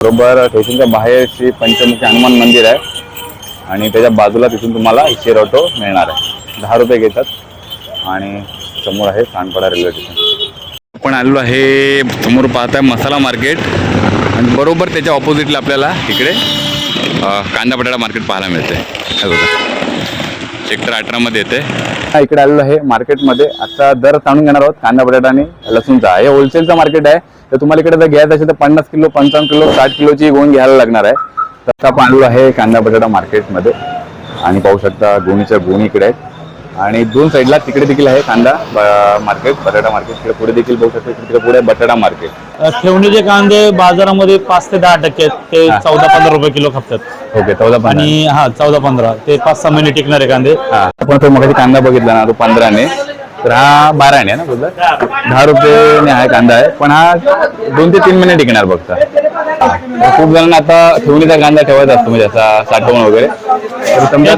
बरोबर स्टेशनच्या बाहेर श्री पंचमुखी हनुमान मंदिर आहे. आणि त्याच्या बाजूला तिथून तुम्हाला शेअर ऑटो मिळणार आहे. दहा रुपये घेतात. आणि समोर आहे सानपाडा रेल्वे स्टेशन आपण आलेलो आहे समोर पाहताय मसाला मार्केट. आणि बरोबर त्याच्या ऑपोजिटला आपल्याला इकडे कांदा बटाटा मार्केट पाहायला मिळते सेक्टर अठरामध्ये येते हा इकडे आलेलो आहे मार्केटमध्ये आता दर जाणून घेणार आहोत कांदा बटाटा आणि लसूणचा. हे होलसेलचं मार्केट आहे. तर तुम्हाला इकडे जर घ्यायचं असेल तर पन्नास किलो पंचावन्न किलो साठ किलोची गोण घ्यायला लागणार आहे. आपण आलेलो आहे कांदा बटाटा मार्केटमध्ये. आणि पाहू शकता गोणीच्या गोणी इकडे आहेत. आणि दोन साईडला तिकडे देखील आहे कांदा मार्केट बटाटा मार्केट. तिकडे पुढे देखील पाहू शकता तिकडे पुढे बटाटा मार्केट. ठेवणीचे कांदे बाजारामध्ये पाच ते दहा टक्के आहेत. ते. चौदा पंधरा रुपये किलो खपतात. ओके चौदा आणि हा चौदा पंधरा. ते पाच सहा महिने टिकणारे कांदे. आपण तो मग कांदा बघितला ना तो पंधराने. तर हा बाराने आहे ना बोलला? दहा रुपयेने हा कांदा आहे. पण हा दोन ते तीन महिने टिकणार फक्त तर. खूप जणांना आता ठेवणीचा कांदा ठेवायचा असतो म्हणजे असा साठवून वगैरे. तर समजा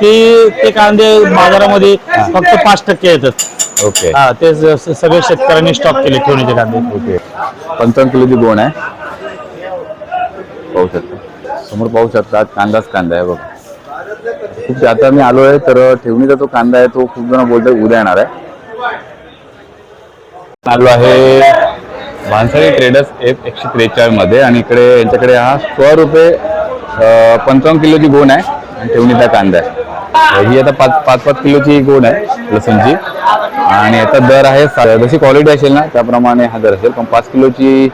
ते ते कांदे बाजारामध्ये फक्त पाच टक्के येतात. ओके. हा ते स- स- सगळे शेतकऱ्यांनी स्टॉक केले ठेवणीचे कांदे. ओके. पंचावन्न किलोची गोण आहे. पाहू शकता. समोर पाहू शकता कांदाच कांदा आहे बघा. खूप आता मी आलो आहे तर ठेवणीचा जो कांदा आहे तो खूप जण बोलतोय उद्या येणार आहे. आलो आहे भानसाळी ट्रेडर्स एक एकशे त्रेचाळीसमध्ये आणि इकडे यांच्याकडे हा सो रुपये पंचावन्न किलोची गोण आहे आणि ठेवणीचा कांदा आहे. ही आता पाच पाच पाच किलोची गोण आहे लसूणची. आणि याचा दर आहे सा- जशी क्वालिटी असेल ना त्याप्रमाणे हा दर असेल. पण पाच किलोची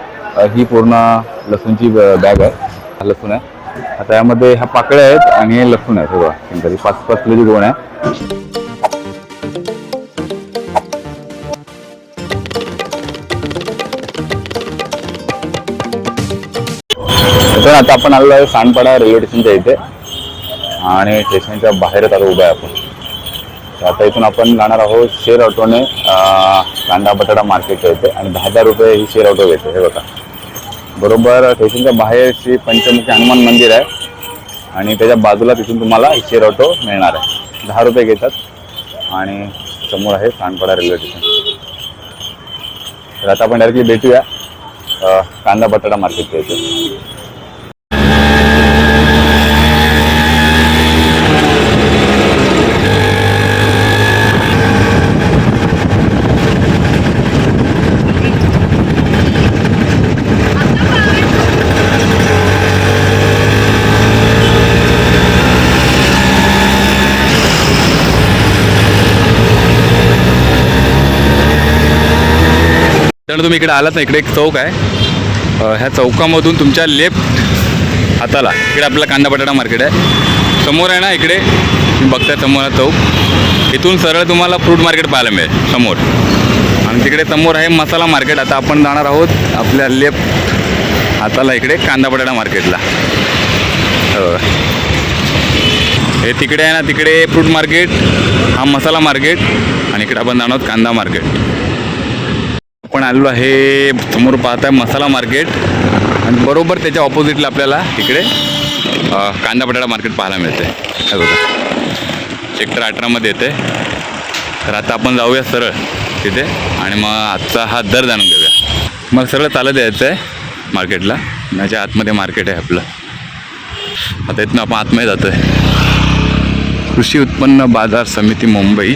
ही पूर्ण लसूणची बॅग आहे. लसूण आहे. आता यामध्ये ह्या पाकळ्या आहेत आणि हे लसूण आहे सगळं. तरी पाच पाच किलोची दोन आहे. तर आता आपण आलेलो आहे सांडपाडा रेल्वे स्टेशनच्या इथे. आणि स्टेशनच्या बाहेरच आता उभा आहे आपण. आता इथून आपण जाणार आहोत शेअर ऑटोने कांदा बटाटा मार्केटच्या इथे. आणि दहा हजार रुपये ही शेअर ऑटो घेते. हे बघा. बरोबर स्टेशनच्या बाहेर श्री पंचमुखी हनुमान मंदिर आहे. आणि त्याच्या बाजूला तिथून तुम्हाला शेअर ऑटो मिळणार आहे. दहा रुपये घेतात. आणि समोर आहे सानपाडा रेल्वे स्टेशन तर आता आपण डायरेक्टली भेटूया कांदा बटाटा मार्केटच्या इथे. कारण तुम्ही इकडे आलात ना इकडे एक चौक आहे. ह्या चौकामधून तुमच्या लेफ्ट हाताला इकडे आपल्याला कांदा बटाटा मार्केट आहे. समोर आहे ना इकडे तुम्ही बघताय समोर हा चौक. इथून सरळ तुम्हाला फ्रूट मार्केट पाहायला मिळेल समोर. आणि तिकडे समोर आहे मसाला मार्केट आता आपण जाणार आहोत आपल्या लेफ्ट हाताला इकडे कांदा बटाटा मार्केटला हे तिकडे आहे ना तिकडे फ्रूट मार्केट हा मसाला मार्केट आणि इकडे आपण जाणार आहोत कांदा मार्केट आपण आलेलो आहे समोर पाहताय मसाला मार्केट. आणि बरोबर त्याच्या ऑपोजिटला आपल्याला तिकडे कांदा बटाटा मार्केट पाहायला मिळते सेक्टर अठरामध्ये येते तर आता आपण जाऊया सरळ तिथे आणि मग आजचा हा दर जाणून घेऊया. मग सरळ चालत यायचं आहे मार्केटला माझ्या म्हणजे आतमध्ये मार्केट आहे आपलं. आता इथनं आपण आतमध्ये जातो आहे कृषी उत्पन्न बाजार समिती मुंबई.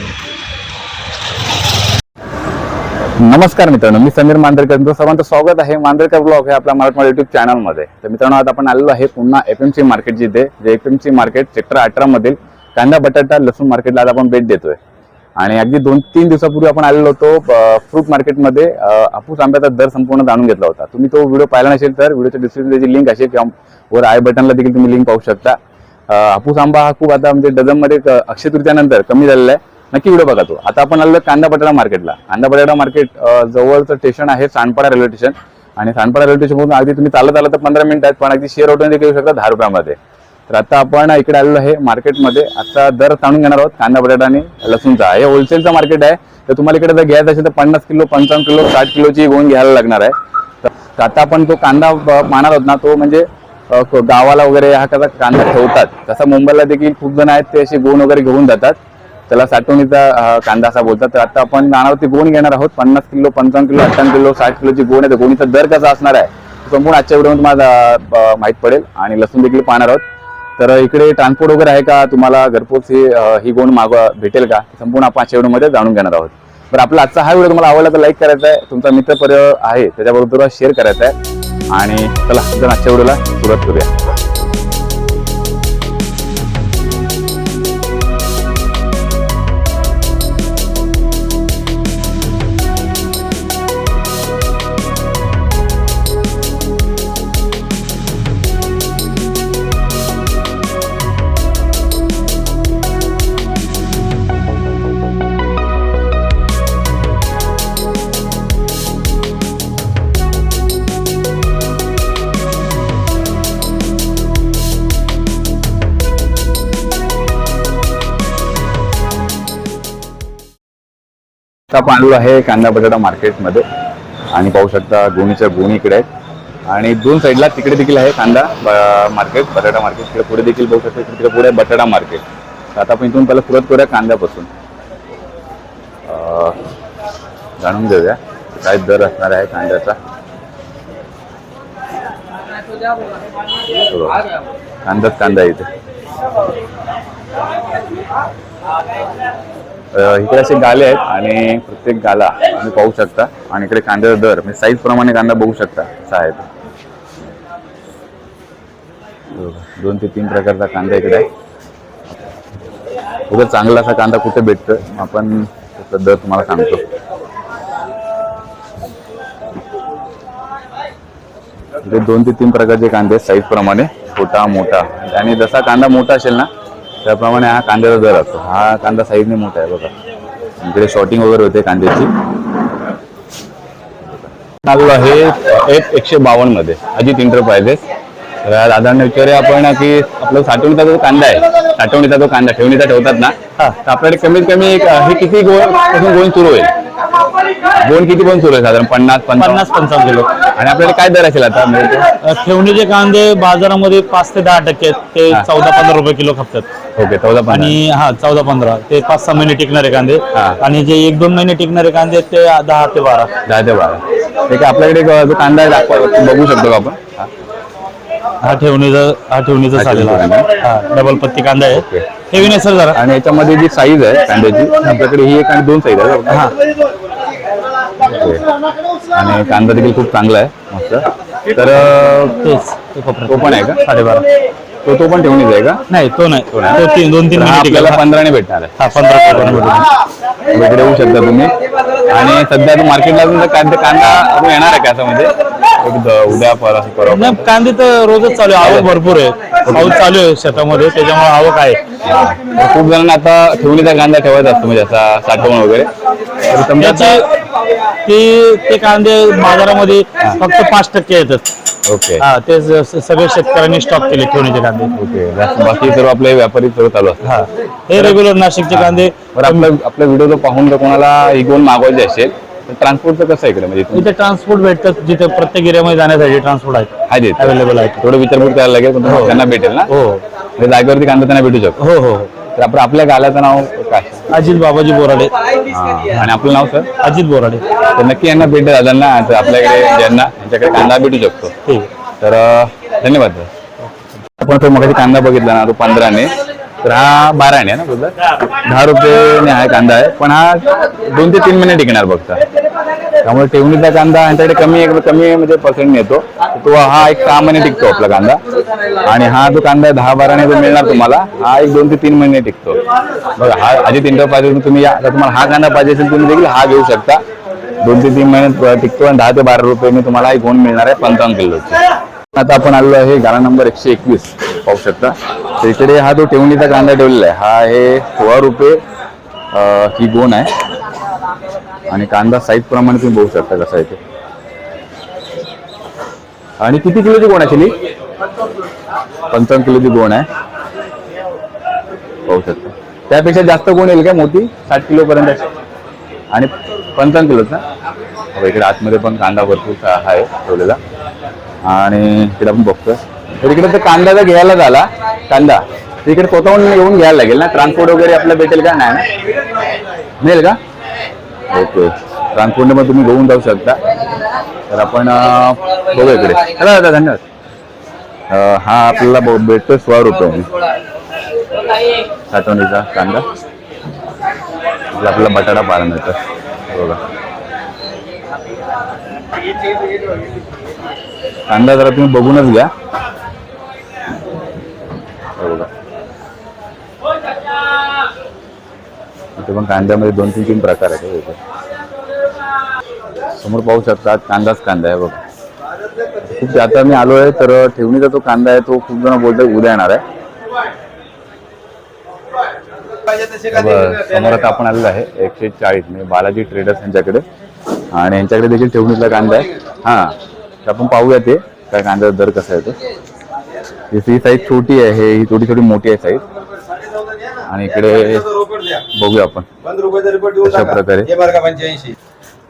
नमस्कार मित्रांनो मी समीर मांजरेकर तुमचं सर्वांचं स्वागत आहे. मांजरेकर ब्लॉग हे आपल्या मराठवाडा युट्यूब चॅनलमध्ये तर मित्रांनो आज आपण आलेलो आहे पुन्हा एफ एम सी मार्केट जिथे जे F M C market sector अठरा मधील कांदा बटाटा लसूण मार्केटला आज आपण भेट देतोय. आणि अगदी दोन तीन दिवसापूर्वी आपण आलेलो होतो फ्रूट मार्केटमध्ये हापूस आंब्याचा दर संपूर्ण जाणून घेतला होता. तुम्ही तो व्हिडिओ पाहिला नसेल तर व्हिडिओच्या डिस्क्रिप्शन त्याची लिंक असेल किंवा वर आय बटनला देखील तुम्ही लिंक पाहू शकता. हापूस आंबा हा खूप आता म्हणजे डझनमध्ये अक्षय तृतीयानंतर कमी झालेला आहे. नक्की व्हिडिओ बघा तो. आता आपण आलो कांदा बटाटा मार्केटला. कांदा बटाटा मार्केट जवळचं स्टेशन आहे सानपाडा रेल्वे स्टेशन आणि सांडपाडा रेल्वे स्टेशनमधून अगदी तुम्ही चालत आला तर पंधरा मिनिट आहेत पण अगदी शेअर ऑटोने देखील शकता दहा रुपयामध्ये. तर आता आपण इकडे आलेलो आहे मार्केटमध्ये. आता दर जाणून घेणार आहोत कांदा बटाटा आणि लसूणचा. हे होलसेलचं मार्केट आहे. तर तुम्हाला इकडे जर घ्यायचं असेल तर पन्नास किलो पंचावन्न किलो साठ किलोची गोण घ्यायला लागणार आहे. तर- आता आपण तो कांदा ब- पाहणार आहोत ना तो म्हणजे गावाला वगैरे हा कसा कांदा ठेवतात. तसा मुंबईला देखील खूप जण आहेत ते असे गोण वगैरे घेऊन जातात. त्याला साठवणीचा कांदा असा बोलतात. तर आता आपण नानावरती गोण घेणार आहोत. पन्नास किलो पंचावन्न किलो अठ्ठावन्न किलो साठ किलोची गोण आहे. तर गोणीचा दर कसा असणार आहे? संपूर्ण आजच्या व्हिडिओमध्ये माझा माहीत माहीत पडेल. आणि लसूण देखील पाहणार आहोत. तर इकडे ट्रान्सपोर्ट वगैरे आहे का? तुम्हाला घरपोच ही ही गोण माग भेटेल का? संपूर्ण आपण आजच्या व्हिडिओमध्ये जाणून घेणार आहोत. तर आपला आजचा हा व्हिडिओ तुम्हाला आवडला तर लाईक करायचा आहे. तुमचा मित्र आहे त्याच्याबरोबर शेअर करायचा आहे. आणि चला आजच्या व्हिडिओला सुरुवात करूया. आता आपण आहे कांदा बटाटा मार्केटमध्ये. आणि पाहू शकता गोणीच्या गोणी इकडे आहेत. आणि दोन साईडला तिकडे देखील आहे कांदा मार्केट बटाटा मार्केट. तिकडे पुढे देखील पाहू शकता तिकडे पुढे बटाटा मार्केट. तर आता आपण इथून पहिला सुरुवात करूया कांद्यापासून. जाणून घेऊया काय दर असणार आहे कांद्याचा. कांदाच कांदा इथे. इकडे असे गाले आहेत आणि प्रत्येक गाला तुम्ही पाहू शकता. आणि इकडे कांद्याचा दर म्हणजे साईज प्रमाणे कांदा बघू शकता असा आहे तो दोन ते तीन प्रकारचा कांदा इकडे आहे. उद्या चांगला असा कांदा कुठे भेटतो आपण त्याचा दर तुम्हाला सांगतो. इकडे दोन ते तीन प्रकारचे कांदे साईज प्रमाणे छोटा मोठा. आणि जसा कांदा मोठा असेल ना त्याप्रमाणे हा कांद्याचा दर असतो. हा कांदा साईजने मोठा आहे बघा. इकडे शॉर्टिंग वगैरे होते कांद्याची. चालू आहे एक एकशे बावन्नमध्ये. अजित इंटरप्राइजेस तर दादांना विचारूया आपण की आपला साठवणीचा जो कांदा आहे साठवणीचा जो कांदा ठेवणीचा ठेवतात ना तर आपल्याकडे कमीत कमी एक, हे किती गोणपासून गोण सुरू होईल? गोण किती पण सुरू आहे साधारण पन्नास पन्नास पंचावन्न किलो. आणि आपल्याकडे काय दर असेल आता म्हणजे ठेवणीचे कांदे बाजारामध्ये पाच ते दहा टक्के आहेत. ते हा. चौदा पंधरा रुपये किलो खपतात. ओके चौदा पन्नास आणि हा चौदा पंधरा. ते पाच सहा महिने टिकणारे कांदे. हा. आणि जे एक दोन महिने टिकणारे कांदे आहेत ते दहा ते बारा. दहा ते बारा. ठीक आहे आपल्याकडे एक जो कांदा आहे दाखवा बघू शकतो का आपण? हा. हा ठेवणीचा हा ठेवणीचा आहे. हा डबल पत्ती कांदा आहे. ठेवी नाही सर जरा. आणि याच्यामध्ये जी साईज आहे कांद्याची आपल्याकडे ही एक आणि दोन साईज आहे हा. आणि कांदा देखील खूप चांगला आहे मस्त. तर तेच ते पण आहे का? साडेबारा. तो तो पण ठेवणीचा आहे का? नाही तो नाही. तो तीन दोन तीन आपल्याला पंधराने भेटणार आहे. हा पंधरा वगैरे येऊ शकता तुम्ही. आणि सध्या तो मार्केटला तर कांदा कांदा अजून येणार आहे का असं म्हणजे उद्या परवा परवा कांदे तर रोजच चालू आहे. आवक भरपूर आहे. पाऊस चालू आहे शेतामध्ये त्याच्यामुळे आवक आहे. खूप जणांना आता ठेवणीचा कांदा ठेवायचा असतो म्हणजे असा साठवण वगैरे. समजा ते कांदे बाजारामध्ये फक्त पाच टक्के येतात. ओके हा ते स- सगळे शेतकऱ्यांनी स्टॉप केले ठेवणीचे कांदे ओके जास्त बाकी सर्व आपले व्यापारी सर्व चालू असतात हा. हे रेग्युलर नाशिकचे कांदे. बरं आपलं आपल्या व्हिडिओ जर पाहून जर कोणाला ही गोन मागवायची असेल तर ट्रान्सपोर्टचं कसं आहे इकडे? म्हणजे इथे ट्रान्सपोर्ट भेटतात जिथे प्रत्येक एरियामध्ये जाण्यासाठी ट्रान्सपोर्ट आहेत. आहे तिथे? अवेलेबल आहेत. थोडं विचारपूस करायला लागेल पण तुम्हाला त्यांना भेटेल ना? हो. म्हणजे जागेवरती कांदा त्यांना भेटू शकतो हो हो. तर आपण आपल्या गाल्याचं नाव काय? अजित बाबाजी बोराडे. आणि आपलं नाव सर अजित बोराडे. तर नक्की यांना भेट दादांना तर आपल्याकडे ज्यांना यांच्याकडे कांदा भेटू शकतो. ठीक. आहे. तर धन्यवाद सर आपण तो मगाशी कांदा बघितला ना तो पंधराने तर हा बाराने आहे ना बोलला दहा रुपयेने हा कांदा आहे. पण हा दोन ते तीन महिने टिकणार फक्त त्यामुळे टेवणीचा कांदा यांच्याकडे कमी कमी म्हणजे पर्सेंट येतो तो हा एक सहा महिने टिकतो आपला कांदा. आणि हा जो कांदा दहा बाराने जो मिळणार तुम्हाला हा एक दोन ते तीन महिने टिकतो. बघा हा अजित इंटरप्राइजेस तुम्ही या तुम्हाला हा कांदा पाहिजे असेल तुम्ही देखील हा घेऊ शकता. दोन ते तीन महिने टिकतो आणि दहा ते बारा रुपये मी तुम्हाला एक गोण मिळणार आहे पंचावन्न किलोची. आता आपण आलेलो आहे गाळा नंबर एकशे एकवीस. पाहू शकता. तर इकडे हा जो ठेवणीचा कांदा ठेवलेला आहे हा आहे सोळा रुपये ही गोण आहे. आणि कांदा साईज प्रमाणे तुम्ही बघू शकता कसा आहे ते. आणि किती किलोची गोण आहे पंचावन्न किलोची गोण आहे. पाहू शकता. त्यापेक्षा जास्त गोण येईल का मोठी साठ किलो पर्यंत आणि पंचावन्न किलोचा? ना इकडे आतमध्ये पण कांदा भरपूर आहे ठेवलेला. आणि तिकडे आपण बघतोय. तर इकडे तर कांदा जर घ्यायला झाला कांदा तिकडे इकडे स्वतःहून येऊन घ्यायला लागेल ना? ट्रान्सपोर्ट वगैरे आपल्याला भेटेल का? नाही ना? मिळेल का? ओके. ट्रान्सपोर्टने तुम्ही घेऊन जाऊ शकता. तर आपण बघू इकडे. चला दादा धन्यवाद. हा आपल्याला ब- भेटतो सोळा रुपये. साठवणीचा कांदा. आपला बटाटा पाहायला मिळतो बघा. कांदा जरा तुम्ही बघूनच घ्या हे बघा ते पण कांद्यामध्ये दोन तीन तीन प्रकार आहेत हो समोर पाहू शकता कांदाच कांदा आहे बघा. खूप आता मी आलो आहे तर ठेवणीचा जो कांदा आहे तो खूप जण बोलतोय उद्या येणार आहे. समोर आता आपण आलेलो आहे एकशे चाळीस म्हणजे बालाजी ट्रेडर्स यांच्याकडे. आणि यांच्याकडे देखील ठेवणीतला कांदा आहे. हा तर आपण पाहूया ते काय कांद्याचा दर कसा आहे तो ही साईज छोटी आहे ही थोडी थोडी मोठी आहे साईज आणि इकडे बघूया आपण. अशा. प्रकारे.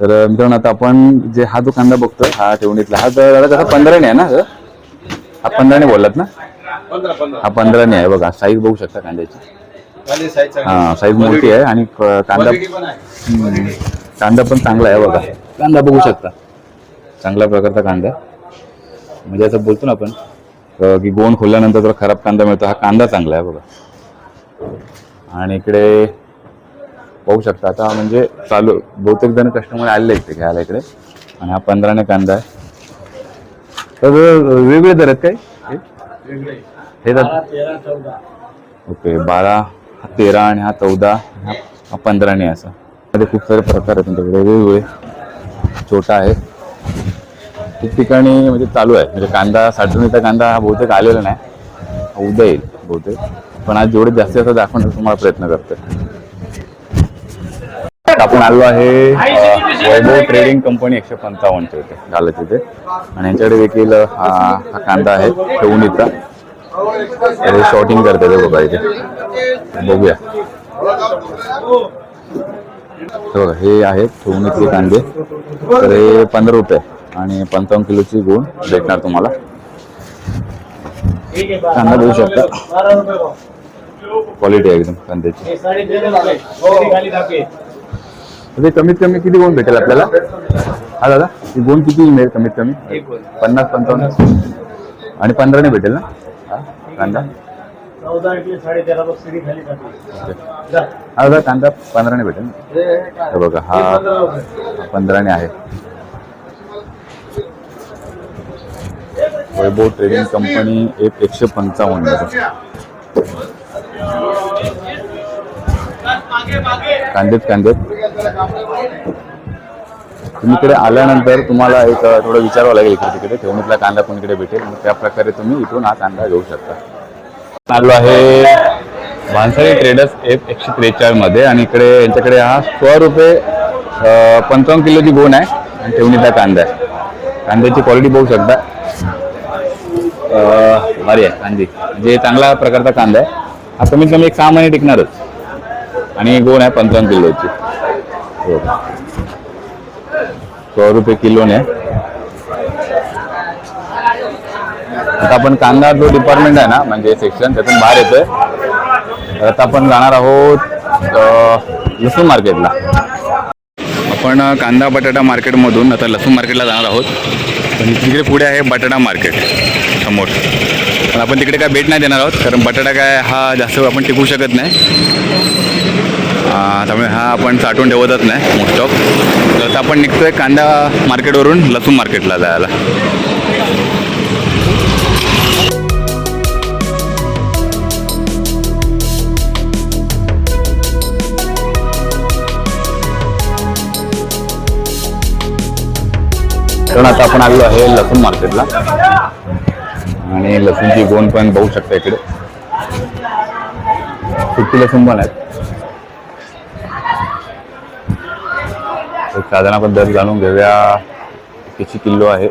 तर मित्रांनो आता आपण जे हा जो कांदा बघतो हा ठेवणीतला हा तर दादा कसा पंधराने आहे ना हा? हा पंधराने बोललात ना? हा पंधराने आहे बघा साईज बघू शकता कांद्याची. हा साईज मोठी आहे आणि कांदा. कांदा पण चांगला आहे बघा. कांदा बघू शकता. चांगल्या प्रकारचा कांदा. म्हणजे असं बोलतो ना आपण की गोण खोलल्यानंतर जर खराब कांदा मिळतो. हा कांदा चांगला आहे बघा. आणि इकडे पाहू शकता आता म्हणजे चालू बहुतेक जण कस्टमर आलेले इथे घ्यायला इकडे. आणि हा पंधराने कांदा आहे. तर वेगळे दर आहेत काय? हे? ओके बारा तेरा आणि हा चौदा हा पंधराने असं. मध्ये खूप सारे प्रकार आहेत तुमच्याकडे. वेगवेगळे. छोटा आहे. खूप ठिकाणी म्हणजे चालू आहे. म्हणजे कांदा साठवणीचा कांदा हा बहुतेक आलेला नाही. उद्या येईल बहुतेक. पण आज जेवढे जास्तीत जास्त दाखवण्याचा तुम्हाला प्रयत्न करतोय. आपण आलो आहे वैभव ट्रेडिंग कंपनी एकशे पंचावन्नच्या इथे झालं तिथे. आणि यांच्याकडे देखील हा हा कांदा आहे ठेवणीचा हे शॉर्टिंग करते ते बघा इथे. बघूया. बघा हे आहेत ठेवणीतले कांदे. तर हे पंधरा रुपये आणि पंचावन्न किलोची गुण भेटणार तुम्हाला. कांदा बघू शकता. क्वालिटी आहे एकदम कांद्याची. ते कमीत कमी किती गुण भेटेल आपल्याला? हा दादा ही गुण किती मिळेल कमीत कमी? पन्नास पंचावन्न? आणि पंधराने भेटेल ना? हा कांदा. हा दादा कांदा पंधराने भेटेल ना? हे बघा हा पंधराने आहे. वैभव ट्रेडिंग कंपनी एक एकशे पंचावन्न. कांदेच कांदेत तुम्ही इकडे आल्यानंतर तुम्हाला एक थोडं विचारावं लागेल इकडे तिकडे. ठेवणीतला कांदा कोणीकडे भेटेल? त्या प्रकारे तुम्ही इथून हा कांदा घेऊ शकता. आलो आहे भानसारी ट्रेडर्स एफ एकशे त्रेचाळीसमध्ये आणि इकडे यांच्याकडे हा सो रुपये पंचावन्न किलोची गोण आहे. आणि ठेवणीतला कांदा आहे. कांद्याची क्वालिटी बघू शकता. भारी आहे कांदी. म्हणजे चांगला प्रकारचा कांदा आहे. हा कमीत कमी एक सहा महिने टिकणारच. आणि गोण आहे पंचावन्न किलोची. हो. सौ रुपये किलोने आता आपण कांदा जो डिपार्टमेंट आहे ना म्हणजे सेक्शन त्यातून बाहेर येतोय. तर आता आपण जाणार आहोत लसूण मार्केटला आपण कांदा बटाटा मार्केटमधून आता लसूण मार्केटला जाणार आहोत. पण तिकडे पुढे आहे बटाटा मार्केट समोर. पण आपण तिकडे काय भेट नाही देणार आहोत कारण बटाटा काय हा जास्त आपण टिकू शकत नाही. त्यामुळे हा आपण साठवून ठेवतच नाही मोस्ट ऑफ तर आता आपण निघतोय कांदा मार्केटवरून लसूण मार्केटला जायला. कारण आता आपण आलो आहे लसूण मार्केटला. आणि लसूणची गोण पण बघू शकता इकडे. सुट्टी लसूण पण आहेत. एक साधारण आपण दर जाणून घेऊया किती किलो आहे.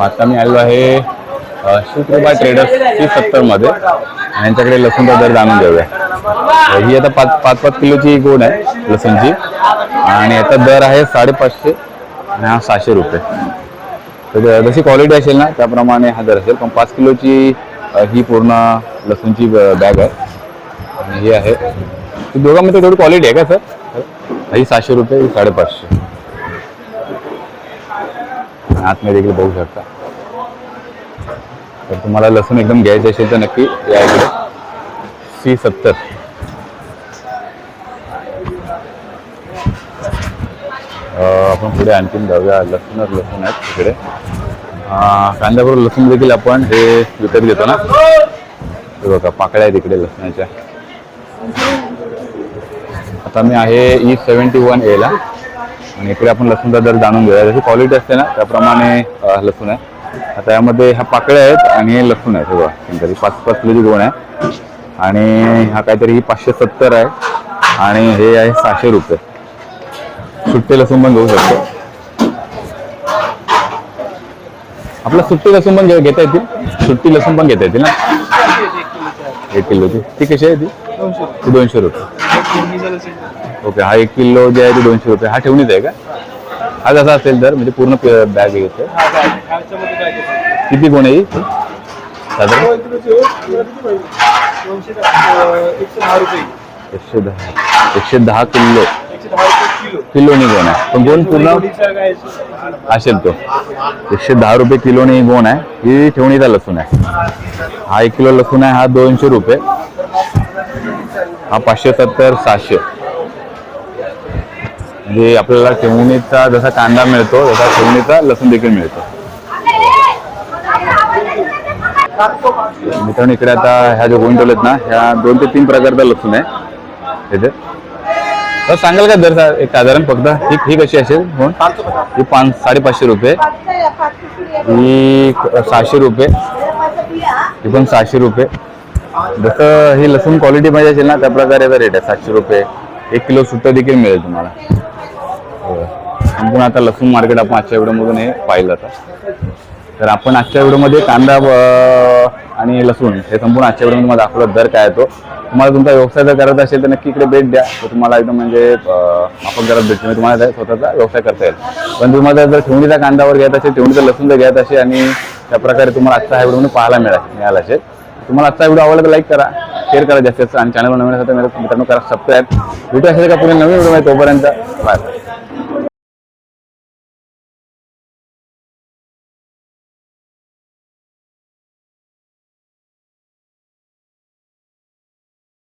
आता मी आलो आहे अ, शिवकृपा ट्रेडर्स ती सत्तरमध्ये. यांच्याकडे लसूणचा दर जाणून घेऊया. ही आता पाच पाच पाच किलोची गोड आहे लसूणची. आणि याचा दर आहे साडेपाचशे आणि हा सहाशे रुपये. तर जशी क्वालिटी असेल ना त्याप्रमाणे हा दर असेल. पण पाच किलोची ही पूर्ण लसूणची बॅग आहे. आणि ही आहे. दोघांमध्ये थोडी क्वालिटी आहे का सर ही सहाशे रुपये ही साडेपाचशे. आतमध्ये देखील बघू शकता. तर तुम्हाला लसूण एकदम घ्यायचे असेल तर नक्की या इकडे. सी सत्तर. आपण पुढे आणखीन जाऊया लसूणच लसूण आहेत तिकडे. कांद्यापूर कांद्याबरोबर लसूण देखील आपण हे विकत घेतो ना? हे बघा पाकळ्या आहेत इकडे लसणाच्या आता मी आहे ई सेवन्टी वन एला आणि इकडे आपण लसूणचा दर जाणून घेऊया. जशी क्वालिटी असते ना त्याप्रमाणे लसूण आहे. आता यामध्ये ह्या पाकळ्या आहेत आणि हे लसूण आहे हे बघा काहीतरी पाच पाच किलोची दोन आहे. आणि हा काहीतरी ही पाचशे सत्तर आहे. आणि हे आहे सहाशे रुपये. सुट्टे लसूण पण घेऊ शकतो. आपला सुट्टी लसूण पण घेता येतील सुट्टी लसूण पण घेता येतील ना? एक किलोची ती. कशी आहे ती? ती दोनशे रुपये. ओके हा एक किलो जे आहे ते दोनशे रुपये. हा ठेवणीच आहे का? हा जसा असेल तर म्हणजे पूर्ण बॅग घेतो किती कोण आहे साधारण? एकशे दहा. एकशे दहा किलो. किलोनी गोण आहे पण गोन पूर्ण असेल तो. एकशे दहा रुपये किलोनी गोण आहे. ही ठेवणीचा लसूण आहे. हा एक किलो लसूण आहे हा दोनशे रुपये. हा पाचशे सत्तर सहाशे म्हणजे आपल्याला ठेवणीचा जसा कांदा मिळतो तसा ठेवणीचा लसूण देखील मिळतो. मित्रांनो इकडे आता ह्या ज्या गोंड ना ह्या दोन ते तीन प्रकारचा लसूण आहे. त्याच्यात तर सांगाल का दर एक साधारण फक्त ही ही कशी असेल कोण? ही पाच साडेपाचशे रुपये. ही सहाशे रुपये. ही पण सहाशे रुपये. जसं ही लसूण क्वालिटी पाहिजे असेल ना त्या प्रकारे याचा रेट आहे सातशे रुपये. एक किलो सुट्टं देखील मिळेल तुम्हाला. हो. संपूर्ण आता लसूण मार्केट आपण आजच्या व्हिडिओमधून हे पाहिलं आता. तर आपण आजच्या व्हिडिओमध्ये कांदा आणि लसूण हे संपूर्ण आजच्या व्हिडिओमध्ये तुम्हाला दाखवलं दर काय आहे तो. तुम्हाला तुमचा व्यवसाय जर करत असेल तर नक्की इकडे भेट द्या. तर तुम्हाला एकदम म्हणजे आपण घरात भेटतो म्हणजे तुम्हाला स्वतःचा व्यवसाय करता येईल. पण तुम्हाला जर ठेवणीचा कांदावर घ्यायचा असेल ठेवणीचा लसूण जर घ्यायचा असेल आणि त्या प्रकारे तुम्हाला आजचा हा व्हिडिओ पाहायला मिळा मिळाला असेल तुम्हाला आजचा व्हिडिओ आवडला तर लाईक करा शेअर करा जास्त. आणि चॅनलवर नवीन असेल तर मित्रांनो करा सबस्क्राईब व्हिडिओ असेल का पुढे नवीन व्हिडिओ तोपर्यंत. बाय